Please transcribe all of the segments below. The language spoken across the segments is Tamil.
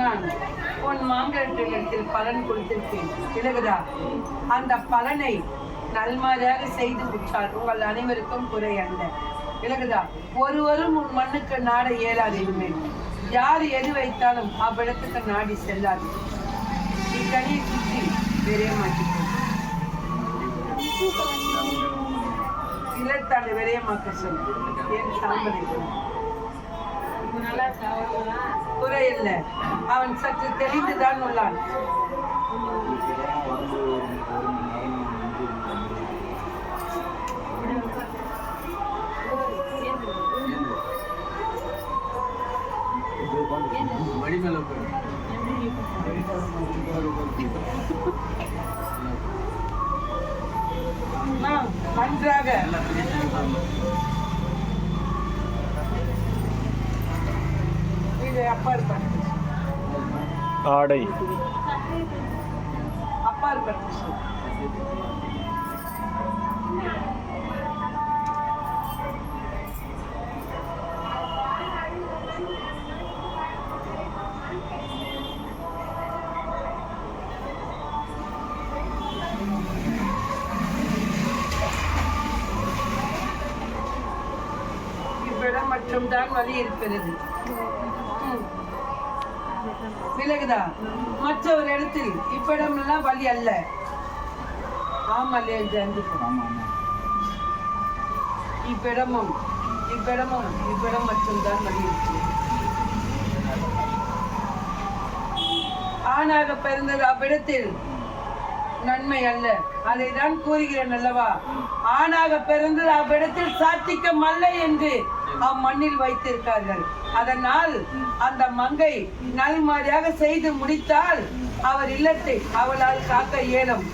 நான் உன் மாங்கட்டிடத்தில் பலன் கொடுத்திருப்பேன். விலகுதா? அந்த பலனை நல்மாதியாக செய்து விட்டால் உங்கள் அனைவருக்கும் குறை அல்ல. விலகுதா? ஒருவரும் உன் மண்ணுக்கு நாட இயலாது இனிமேல் யார் எது வைத்தாலும் அவ்விடத்துக்கு நாடி செல்லாது. நீ கனியை சுற்றி வேறே மாட்டிக்கோ இலத்தாண்டு விரையமாக்க சொல்லு என் சாம்பலை குறை இல்லை அவன் சற்று தெளிந்துதான் உள்ளான். ஆ, நன்றாக ஆடை. மட்டும்தான் வழி இருக்கிறது. விலகுதா? மற்ற ஒரு இடத்தில் இவ்விடம் எல்லாம் வழி அல்ல ஆமல்லே என்று அஞ்சுக்கும் ஆமா ஆமா இவ்விடமும் இவ்விடமும் இவ்விடம் மட்டும்தான் வழி இருக்கிறது ஆணாக பிறந்தது அவ்விடத்தில் நன்மை அல்ல. அதை தான் கூறுகிறேன் அல்லவா? ஆணாக பிறந்தது அவ்விடத்தில் சாத்திக்கம் அல்ல என்று அம்மண்ணில் வைத்திருக்கார்கள். அதனால் அந்த மங்கை நல்மாரியாக செய்து முடித்தால் அவர் இல்லத்தை அவளால் காக்க இயலும்.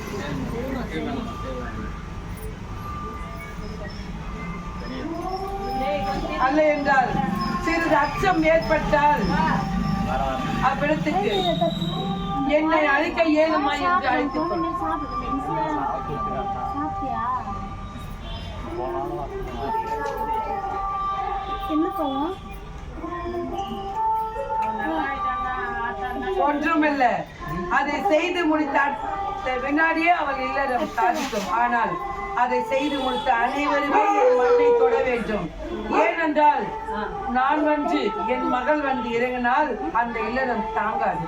அல்ல என்றால் சிறிது அச்சம் ஏற்பட்டால் அவ்விடத்துக்கு என்னை அழைக்க இயலுமா என்று அழைத்துக் கொள். ஒன்றுமில்ல. அதை செய்து முடித்த வினாடியே அவள் இல்லறம் சாதிக்கும். ஆனால் அதை செய்து முடித்த அனைவருமே என் மண்ணை தொட வேண்டும். ஏனென்றால் நான் வந்து என் மகள் வந்து இறங்கினால் அந்த இல்லறம் தாங்காது.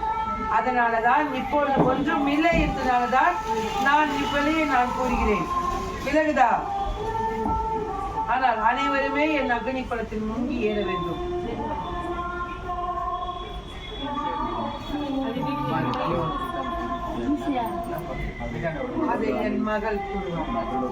அதனாலதான் இப்பொழுது ஒன்றும் இல்லை என்பதனாலதான் நான் இவ்வளையை நான் கூறுகிறேன். விலகுதா ஆனால் அனைவருமே என் அக்னி குளத்தில் முங்கி ஏற வேண்டும். அதை என் மகள் கூறுவாள்.